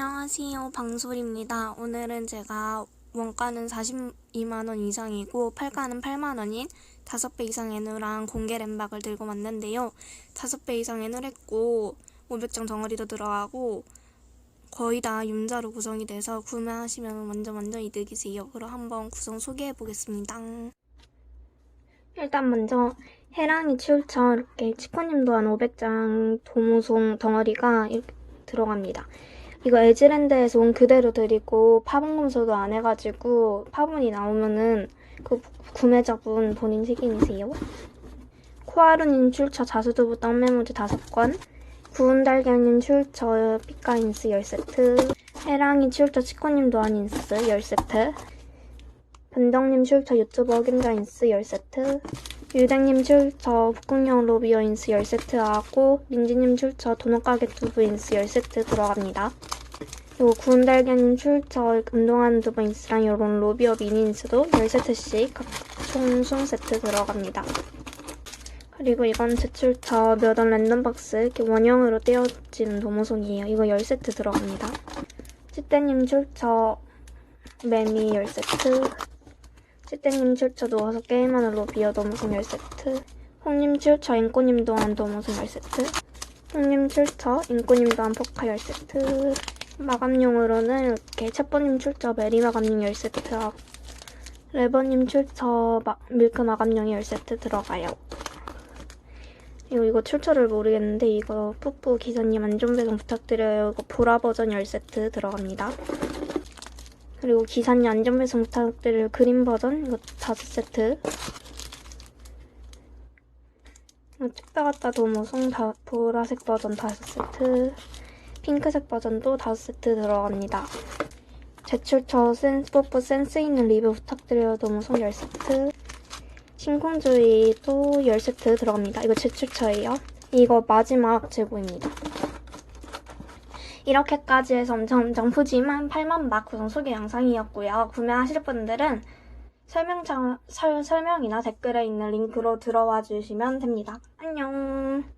안녕하세요. 방솔입니다. 오늘은 제가 원가는 42만원 이상이고 팔가는 8만원인 5배 이상 애누랑 공개 램박을 들고 왔는데요. 5배 이상 애누 했고 500장 덩어리도 들어가고 거의 다 융자로 구성이 돼서 구매하시면 완전 완전 이득이세요. 그럼 한번 구성 소개해 보겠습니다. 일단 먼저 해랑이 출처 이렇게 치코님도 한 500장 도무송 덩어리가 이렇게 들어갑니다. 이거 에즈랜드에서 온 그대로 드리고 파분 검소도 안 해가지고 파분이 나오면은 그 구매자분 본인 책임이세요. 코아루님 출처 자수두부 떡메모지 5건 구운 달걀님 출처 피카인스 10세트 해랑이 출처 치코님도 한 인스 10세트 변정님 출처 유튜버 어긴자인스 10세트 유댕님 출처 북극령 로비어 인스 10세트하고 민지님 출처 도넛 가게 두부 인스 10세트 들어갑니다. 그리고 구운달걀님 출처 운동하는 두부 인스랑 요런 로비어 미니 인스도 10세트씩 총 20세트 들어갑니다. 그리고 이건 제 출처 몇 원 랜덤 박스 이렇게 원형으로 떼어진 도모송이에요. 이거 10세트 들어갑니다. 찌떼님 출처 매미 10세트 찌떼님 출처 누워서 게임하는 로비어 도무송 10세트. 홍님 출처 인꼬님 동안 도무송 10세트. 홍님 출처 인꼬님 동안 포카 10세트. 마감용으로는 이렇게 챗버님 출처 메리 마감용 10세트하고 레버님 출처 마, 밀크 마감용이 10세트 들어가요. 이거 이거 출처를 모르겠는데 이거 푸푸 기사님 안전배송 부탁드려요. 이거 보라 버전 10세트 들어갑니다 그리고 기사님 안전배송 부탁드릴 그린 버전 이거 다섯 세트. 이거 찍다 갔다 도무송 다 보라색 버전 다섯 세트. 핑크색 버전도 다섯 세트 들어갑니다. 제출처 센스 뽀뽀 센스 있는 리뷰 부탁드려요 도무송 열 세트. 신공주의도 10세트 들어갑니다. 이거 제출처예요. 이거 마지막 재고입니다. 이렇게까지 해서 엄청 푸짐한 8만 막 구성 소개 영상이었고요. 구매하실 분들은 설명창, 설, 설명이나 댓글에 있는 링크로 들어와 주시면 됩니다. 안녕!